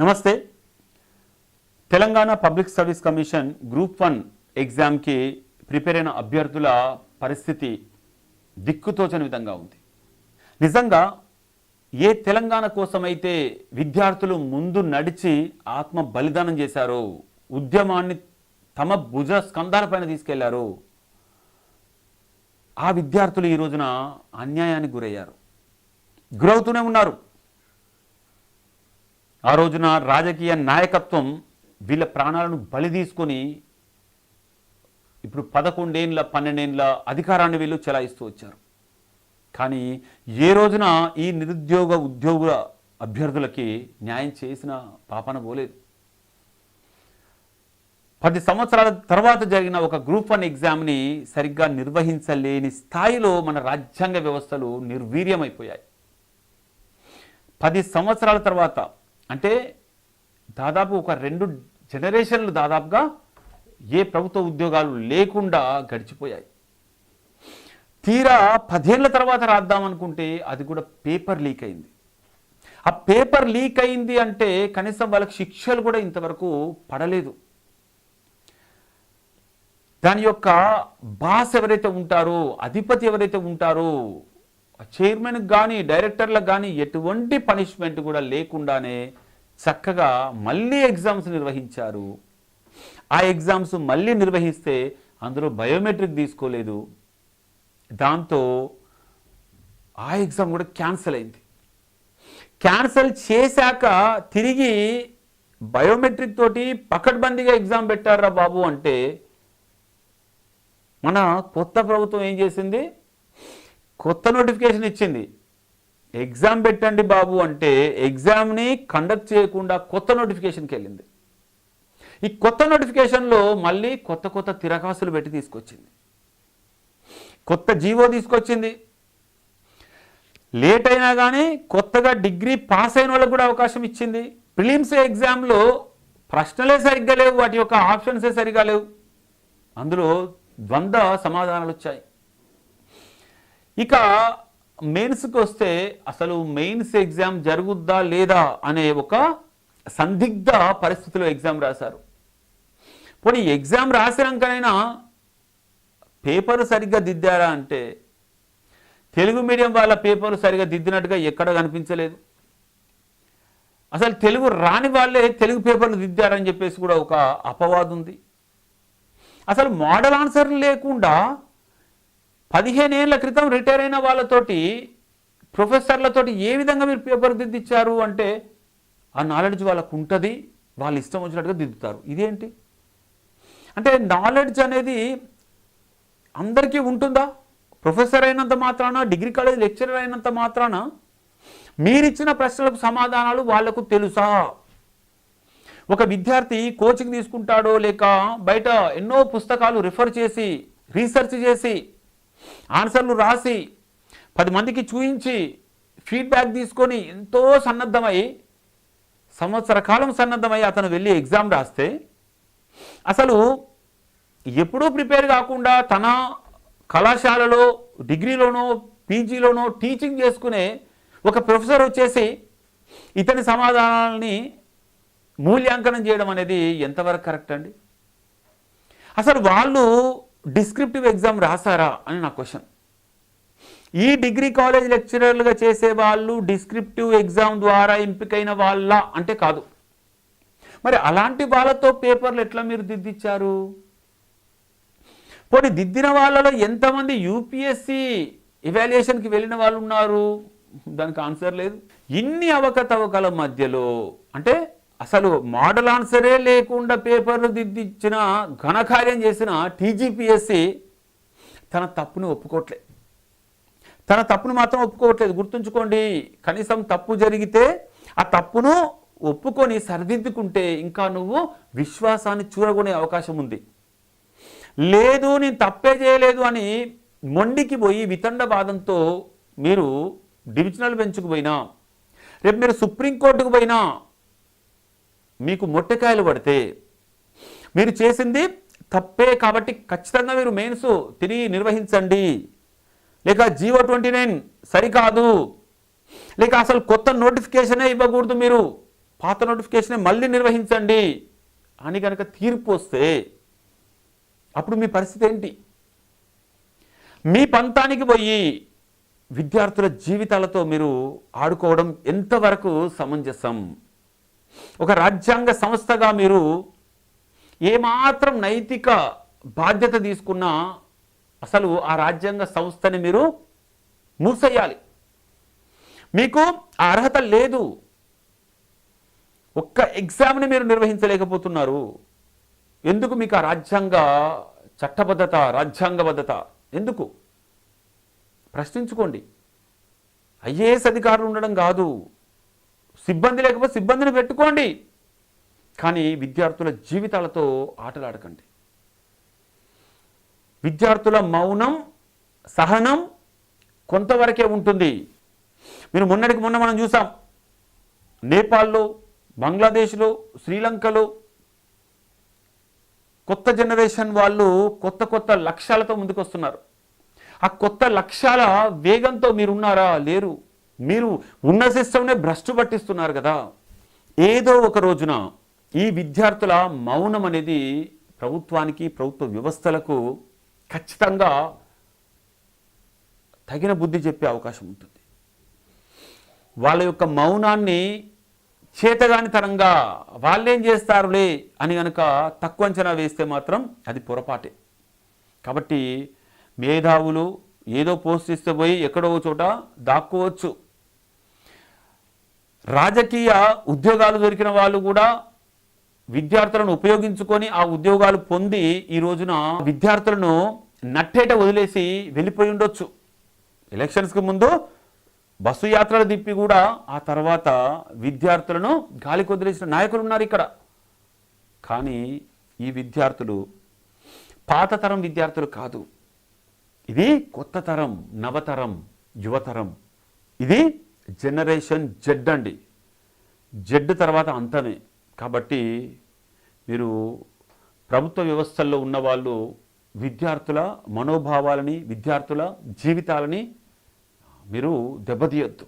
నమస్తే. Telangana public service commission group one ఎగ్జామ్కి prepare అయిన అభ్యర్థుల పరిస్థితి దిక్కుతోచని విధంగా ఉంది. నిజంగా ఏ తెలంగాణ కోసమైతే విద్యార్థులు ముందు నడిచి ఆత్మ బలిదానం చేశారో ఉద్యమాన్ని తమ భుజ స్కంధాలపైన తీసుకెళ్ళారో ఆ విద్యార్థులు ఈ రోజున అన్యాయానికి గురయ్యారు. గురవుతూనే ఉన్నారు. ఆ రోజున రాజకీయ నాయకత్వం వీళ్ళ ప్రాణాలను బలి తీసుకొని ఇప్పుడు పదకొండేండ్ల పన్నెండేండ్ల అధికారాన్ని వీళ్ళు చెలాయిస్తూ వచ్చారు. కానీ ఏ రోజున ఈ నిరుద్యోగ ఉద్యోగుల అభ్యర్థులకి న్యాయం చేసిన పాపన పోలేదు. పది సంవత్సరాల తర్వాత జరిగిన ఒక గ్రూప్ వన్ ఎగ్జామ్ని సరిగ్గా నిర్వహించలేని స్థాయిలో మన రాజ్యాంగ వ్యవస్థలు నిర్వీర్యమైపోయాయి. పది సంవత్సరాల తర్వాత అంటే దాదాపు ఒక రెండు జనరేషన్లు దాదాపుగా ఏ ప్రభుత్వ ఉద్యోగాలు లేకుండా గడిచిపోయాయి. తీరా పదేళ్ళ తర్వాత రాద్దామనుకుంటే అది కూడా పేపర్ లీక్ అయింది. ఆ పేపర్ లీక్ అయింది అంటే కనీసం వాళ్ళకి శిక్షలు కూడా ఇంతవరకు పడలేదు. దాని యొక్క బాస్ ఎవరైతే ఉంటారో అధిపతి ఎవరైతే ఉంటారో చైర్మన్కి కానీ డైరెక్టర్లకు కానీ ఎటువంటి పనిష్మెంట్ కూడా లేకుండానే చక్కగా మళ్ళీ ఎగ్జామ్స్ నిర్వహించారు. ఆ ఎగ్జామ్స్ మళ్ళీ నిర్వహిస్తే అందులో బయోమెట్రిక్ తీసుకోలేదు. దాంతో ఆ ఎగ్జామ్ కూడా క్యాన్సిల్ అయింది. క్యాన్సిల్ చేశాక తిరిగి బయోమెట్రిక్ తోటి పకడ్బందీగా ఎగ్జామ్ పెట్టారా బాబు అంటే మన కొత్త ప్రభుత్వం ఏం చేసింది? కొత్త నోటిఫికేషన్ ఇచ్చింది. ఎగ్జామ్ పెట్టండి బాబు అంటే ఎగ్జామ్ని కండక్ట్ చేయకుండా కొత్త నోటిఫికేషన్కి వెళ్ళింది. ఈ కొత్త నోటిఫికేషన్లో మళ్ళీ కొత్త కొత్త తిరకాసులు పెట్టి తీసుకొచ్చింది. కొత్త జీవో తీసుకొచ్చింది. లేట్ అయినా కానీ కొత్తగా డిగ్రీ పాస్ అయిన వాళ్ళకు కూడా అవకాశం ఇచ్చింది. ప్రిలిమ్స్ ఎగ్జామ్లో ప్రశ్నలే సరిగ్గా లేవు వాటి యొక్క ఆప్షన్సే సరిగా లేవు. అందులో ద్వంద్వ సమాధానాలు వచ్చాయి. ఇక మెయిన్స్కి వస్తే అసలు మెయిన్స్ ఎగ్జామ్ జరుగుద్దా లేదా అనే ఒక సందిగ్ధ పరిస్థితిలో ఎగ్జామ్ రాశారు. పోనీ ఎగ్జామ్ రాసినాకనైనా పేపర్ సరిగ్గా దిద్దారా అంటే తెలుగు మీడియం వాళ్ళ పేపర్ సరిగ్గా దిద్దినట్టుగా ఎక్కడ కనిపించలేదు. అసలు తెలుగు రాని వాళ్ళే తెలుగు పేపర్లు దిద్దారని చెప్పేసి కూడా ఒక అపవాదు ఉంది అసలు మోడల్ ఆన్సర్ లేకుండా పదిహేను ఏళ్ళ క్రితం రిటైర్ అయిన వాళ్ళతోటి ప్రొఫెసర్లతోటి ఏ విధంగా మీరు పేపర్ దిద్దిచ్చారు అంటే ఆ నాలెడ్జ్ వాళ్ళకు ఉంటుంది వాళ్ళు ఇష్టం వచ్చినట్టుగా దిద్దుతారు. ఇదేంటి? అంటే నాలెడ్జ్ అనేది అందరికీ ఉంటుందా? ప్రొఫెసర్ అయినంత మాత్రాన డిగ్రీ కాలేజ్ లెక్చరర్ అయినంత మాత్రాన మీరిచ్చిన ప్రశ్నలకు సమాధానాలు వాళ్ళకు తెలుసా? ఒక విద్యార్థి కోచింగ్ తీసుకుంటాడో లేక బయట ఎన్నో పుస్తకాలు రిఫర్ చేసి రీసెర్చ్ చేసి ఆన్సర్లు రాసి పది మందికి చూయించి ఫీడ్బ్యాక్ తీసుకొని ఎంతో సన్నద్ధమై సంవత్సర కాలం సన్నద్ధమై అతను వెళ్ళి ఎగ్జామ్ రాస్తే అసలు ఎప్పుడూ ప్రిపేర్ కాకుండా తన కళాశాలలో డిగ్రీలోనో పీజీలోనో టీచింగ్ చేసుకునే ఒక ప్రొఫెసర్ వచ్చేసి ఇతని సమాధానాలని మూల్యాంకనం చేయడం అనేది ఎంతవరకు కరెక్ట్ అండి? అసలు వాళ్ళు డిస్క్రిప్టివ్ ఎగ్జామ్ రాసారా అని నా క్వశ్చన్. ఈ డిగ్రీ కాలేజ్ లెక్చరర్లుగా చేసే వాళ్ళు డిస్క్రిప్టివ్ ఎగ్జామ్ ద్వారా ఎంపికైన వాళ్ళ అంటే కాదు. మరి అలాంటి వాళ్ళతో పేపర్లు ఎట్లా మీరు దిద్దిచ్చారు? పోనీ దిద్దిన వాళ్ళలో ఎంతమంది యూపీఎస్సి ఇవాల్యుయేషన్కి వెళ్ళిన వాళ్ళు ఉన్నారు? దానికి ఆన్సర్ లేదు. ఇన్ని అవకతవకల మధ్యలో అంటే అసలు మోడల్ ఆన్సరే లేకుండా పేపర్లు దిద్దిచ్చిన ఘనకార్యం చేసిన టీజీపీఎస్సి తన తప్పును ఒప్పుకోవట్లే తన తప్పును మాత్రం ఒప్పుకోవట్లేదు. గుర్తుంచుకోండి కనీసం తప్పు జరిగితే ఆ తప్పును ఒప్పుకొని సరిదిద్దుకుంటే ఇంకా నువ్వు విశ్వాసాన్ని చూరగొనే అవకాశం ఉంది. లేదు నేను తప్పే చేయలేదు అని మొండికి పోయి వితండవాదంతో మీరు డివిజనల్ బెంచ్కు పోయినా రేపు మీరు సుప్రీంకోర్టుకు పోయినా మీకు మొట్టకాయలు పడితే మీరు చేసింది తప్పే కాబట్టి ఖచ్చితంగా మీరు మెయిన్స్ తిరిగి నిర్వహించండి. లేక జీవో ట్వంటీ నైన్ సరికాదు. లేక అసలు కొత్త నోటిఫికేషనే ఇవ్వకూడదు మీరు. పాత నోటిఫికేషనే మళ్ళీ నిర్వహించండి అని కనుక తీర్పు వస్తే అప్పుడు మీ పరిస్థితి ఏంటి? మీ పంతానికి పోయి విద్యార్థుల జీవితాలతో మీరు ఆడుకోవడం ఎంతవరకు సమంజసం? ఒక రాజ్యాంగ సంస్థగా మీరు ఏమాత్రం నైతిక బాధ్యత తీసుకున్నా అసలు ఆ రాజ్యాంగ సంస్థని మీరు మూసేయాలి. మీకు ఆ అర్హత లేదు. ఒక్క ఎగ్జామ్ని మీరు నిర్వహించలేకపోతున్నారు. ఎందుకు మీకు ఆ రాజ్యాంగ చట్టబద్ధత రాజ్యాంగబద్ధత? ఎందుకు? ప్రశ్నించుకోండి. ఐఏఎస్ అధికారులు ఉండడం కాదు. సిబ్బంది లేకపోతే సిబ్బందిని పెట్టుకోండి. కానీ విద్యార్థుల జీవితాలతో ఆటలాడకండి. విద్యార్థుల మౌనం సహనం కొంతవరకే ఉంటుంది. మీరు మొన్నటికి మొన్న మనం చూసాం. నేపాల్లో బంగ్లాదేశ్లో శ్రీలంకలో కొత్త జనరేషన్ వాళ్ళు కొత్త కొత్త లక్ష్యాలతో ముందుకొస్తున్నారు. ఆ కొత్త లక్ష్యాల వేగంతో మీరు ఉన్నారా లేరు. మీరు ఉన్న సిస్టమ్నే భ్రష్టు పట్టిస్తున్నారు కదా. ఏదో ఒక రోజున ఈ విద్యార్థుల మౌనం అనేది ప్రభుత్వానికి ప్రభుత్వ వ్యవస్థలకు ఖచ్చితంగా తగిన బుద్ధి చెప్పే అవకాశం ఉంటుంది. వాళ్ళ యొక్క మౌనాన్ని చేతగానితనంగా వాళ్ళేం చేస్తారులే అని గనక తక్కువ అంచనా వేస్తే మాత్రం అది పొరపాటే. కాబట్టి మేధావులు ఏదో పోస్ట్ ఇస్తే పోయి ఎక్కడో చోట దాక్కోవచ్చు. రాజకీయ ఉద్యోగాలు దొరికిన వాళ్ళు కూడా విద్యార్థులను ఉపయోగించుకొని ఆ ఉద్యోగాలు పొంది ఈ రోజున విద్యార్థులను నట్టేట వదిలేసి వెళ్ళిపోయి ఉండొచ్చు. ఎలక్షన్స్కి ముందు బస్సు యాత్రలు తిప్పి కూడా ఆ తర్వాత విద్యార్థులను గాలికి వదిలేసిన నాయకులు ఉన్నారు ఇక్కడ. కానీ ఈ విద్యార్థులు పాత తరం విద్యార్థులు కాదు. ఇది కొత్త తరం నవతరం యువతరం. ఇది జనరేషన్ జెడ్ అండి. జెడ్ తర్వాత అంతమే కాబట్టి మీరు ప్రభుత్వ వ్యవస్థల్లో ఉన్నవాళ్ళు విద్యార్థుల మనోభావాలని విద్యార్థుల జీవితాలని మీరు దెబ్బతీయొద్దు.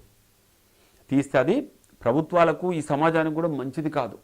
తీస్తే అది ప్రభుత్వాలకు ఈ సమాజానికి కూడా మంచిది కాదు.